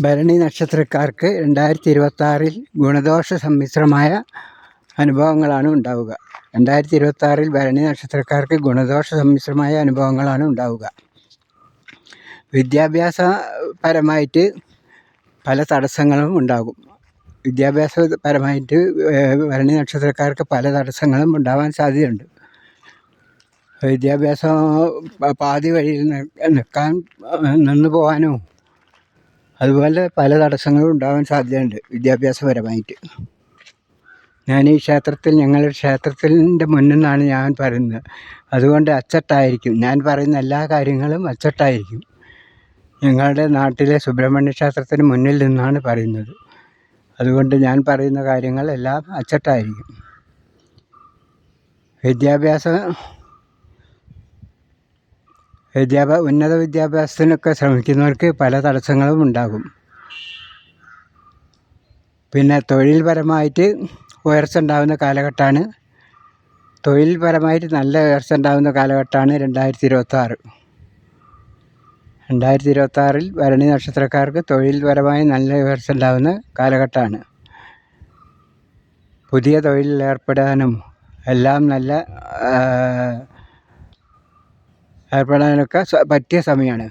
ഭരണി നക്ഷത്രക്കാർക്ക് രണ്ടായിരത്തി ഇരുപത്താറിൽ ഗുണദോഷ സമ്മിശ്രമായ അനുഭവങ്ങളാണ് ഉണ്ടാവുക. രണ്ടായിരത്തി ഇരുപത്താറിൽ ഭരണി നക്ഷത്രക്കാർക്ക് ഗുണദോഷ സമ്മിശ്രമായ അനുഭവങ്ങളാണ് ഉണ്ടാവുക. വിദ്യാഭ്യാസപരമായിട്ട് പല തടസ്സങ്ങളും ഉണ്ടാകും. വിദ്യാഭ്യാസപരമായിട്ട് ഭരണി നക്ഷത്രക്കാർക്ക് പല തടസ്സങ്ങളും ഉണ്ടാവാൻ സാധ്യതയുണ്ട്. വിദ്യാഭ്യാസം പാതി വഴിയിൽ നിൽക്കാൻ നിന്ന് പോകാനോ അതുപോലെ പല തടസ്സങ്ങളും ഉണ്ടാകാൻ സാധ്യതയുണ്ട് വിദ്യാഭ്യാസപരമായിട്ട്. ഞാൻ ഈ ക്ഷേത്രത്തിൽ ഞങ്ങളുടെ ക്ഷേത്രത്തിന്റെ മുന്നിൽ നിന്നാണ് ഞാൻ പറയുന്നത്. അതുകൊണ്ട് അച്ചട്ടായിരിക്കും. ഞാൻ പറയുന്ന എല്ലാ കാര്യങ്ങളും അച്ചട്ടായിരിക്കും. ഞങ്ങളുടെ നാട്ടിലെ സുബ്രഹ്മണ്യ ക്ഷേത്രത്തിന് മുന്നിൽ നിന്നാണ് പറയുന്നത്. അതുകൊണ്ട് ഞാൻ പറയുന്ന കാര്യങ്ങൾ എല്ലാം അച്ചട്ടായിരിക്കും. വിദ്യാഭ്യാസം വിദ്യാഭ്യാസ ഉന്നത വിദ്യാഭ്യാസത്തിനൊക്കെ ശ്രമിക്കുന്നവർക്ക് പല തടസ്സങ്ങളും ഉണ്ടാകും. പിന്നെ തൊഴിൽപരമായിട്ട് ഉയർച്ച ഉണ്ടാകുന്ന കാലഘട്ടമാണ് തൊഴിൽപരമായിട്ട് നല്ല ഉയർച്ച ഉണ്ടാകുന്ന കാലഘട്ടമാണ് രണ്ടായിരത്തി ഇരുപത്താറ് രണ്ടായിരത്തി ഇരുപത്താറിൽ ഭരണി നക്ഷത്രക്കാർക്ക് തൊഴിൽപരമായി നല്ല ഉയർച്ച ഉണ്ടാകുന്ന കാലഘട്ടമാണ് പുതിയ തൊഴിലിൽ ഏർപ്പെടാനും എല്ലാം നല്ല ഏർപ്പെടാനൊക്കെ പറ്റിയ സമയമാണ്.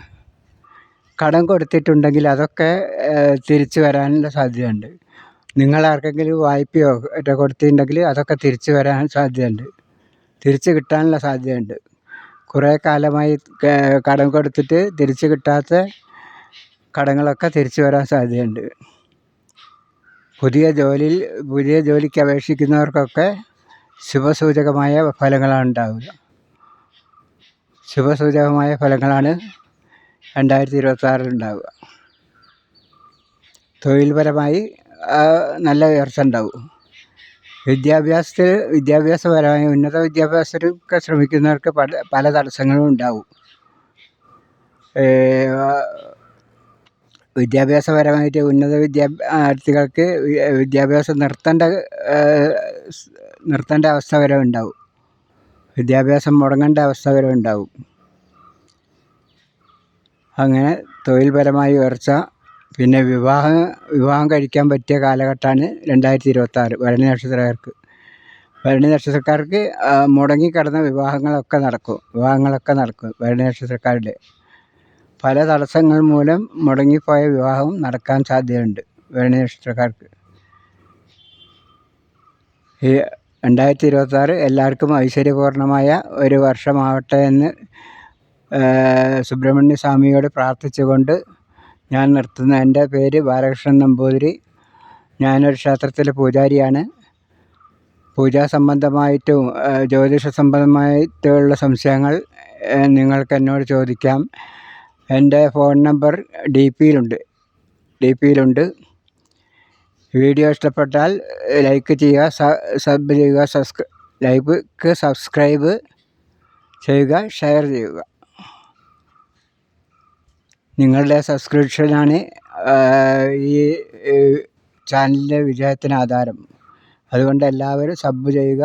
കടം കൊടുത്തിട്ടുണ്ടെങ്കിൽ അതൊക്കെ തിരിച്ചു വരാനുള്ള സാധ്യതയുണ്ട്. നിങ്ങൾ ആർക്കെങ്കിലും വായ്പയോ മറ്റോ കൊടുത്തിട്ടുണ്ടെങ്കിൽ അതൊക്കെ തിരിച്ചു വരാൻ സാധ്യതയുണ്ട്. തിരിച്ചു കിട്ടാനുള്ള സാധ്യതയുണ്ട്. കുറേ കാലമായി കടം കൊടുത്തിട്ട് തിരിച്ചു കിട്ടാത്ത കടങ്ങളൊക്കെ തിരിച്ചു വരാൻ സാധ്യതയുണ്ട്. പുതിയ ജോലിയിൽ പുതിയ ജോലിക്ക് അപേക്ഷിക്കുന്നവർക്കൊക്കെ ശുഭസൂചകമായ ഫലങ്ങളാണ് ഉണ്ടാവുക. ശുഭസൂചകമായ ഫലങ്ങളാണ് രണ്ടായിരത്തി ഇരുപത്താറിൽ ഉണ്ടാവുക തൊഴിൽപരമായി നല്ല ഉയർച്ച ഉണ്ടാവും. വിദ്യാഭ്യാസത്തിൽ വിദ്യാഭ്യാസപരമായ ഉന്നത വിദ്യാഭ്യാസത്തിനൊക്കെ ശ്രമിക്കുന്നവർക്ക് പല പല തടസ്സങ്ങളും ഉണ്ടാവും. വിദ്യാഭ്യാസപരമായിട്ട് ഉന്നത വിദ്യാർത്ഥികൾക്ക് വിദ്യാഭ്യാസം നിർത്തേണ്ട നിർത്തേണ്ട അവസ്ഥ വരെ ഉണ്ടാവും. വിദ്യാഭ്യാസം മുടങ്ങേണ്ട അവസ്ഥ വരെ ഉണ്ടാവും. അങ്ങനെ തൊഴിൽപരമായി ഉയർച്ച പിന്നെ വിവാഹം വിവാഹം കഴിക്കാൻ പറ്റിയ കാലഘട്ടമാണ് രണ്ടായിരത്തി ഇരുപത്താറ് ഭരണി നക്ഷത്രക്കാർക്ക്. ഭരണി നക്ഷത്രക്കാർക്ക് മുടങ്ങിക്കിടന്ന വിവാഹങ്ങളൊക്കെ നടക്കും വിവാഹങ്ങളൊക്കെ നടക്കും ഭരണി നക്ഷത്രക്കാരുടെ. പല തടസ്സങ്ങൾ മൂലം മുടങ്ങിപ്പോയ വിവാഹം നടക്കാൻ സാധ്യതയുണ്ട് ഭരണി നക്ഷത്രക്കാർക്ക്. ഈ രണ്ടായിരത്തി ഇരുപത്താറ് എല്ലാവർക്കും ഐശ്വര്യപൂർണമായ ഒരു വർഷമാവട്ടെ എന്ന് സുബ്രഹ്മണ്യ സ്വാമിയോട് പ്രാർത്ഥിച്ചുകൊണ്ട് ഞാൻ നിർത്തുന്നു. എന്റെ പേര് ബാലകൃഷ്ണൻ നമ്പൂതിരി. ഞാനൊരു ക്ഷേത്രത്തിലെ പൂജാരിയാണ്. പൂജാ സംബന്ധമായിട്ടും ജ്യോതിഷ സംബന്ധമായിട്ടുള്ള സംശയങ്ങൾ നിങ്ങൾക്ക് എന്നോട് ചോദിക്കാം. എന്റെ ഫോൺ നമ്പർ ഡി പിയിലുണ്ട്. ഡി പിയിലുണ്ട്. വീഡിയോ ഇഷ്ടപ്പെട്ടാൽ ലൈക്ക് ചെയ്യുക സബ് ചെയ്യുക ലൈക്ക് സബ്സ്ക്രൈബ് ചെയ്യുക ഷെയർ ചെയ്യുക. നിങ്ങളുടെ സബ്സ്ക്രിപ്ഷനാണ് ഈ ചാനലിന്റെ വിജയത്തിന് ആധാരം. അതുകൊണ്ട് എല്ലാവരും സബ് ചെയ്യുക.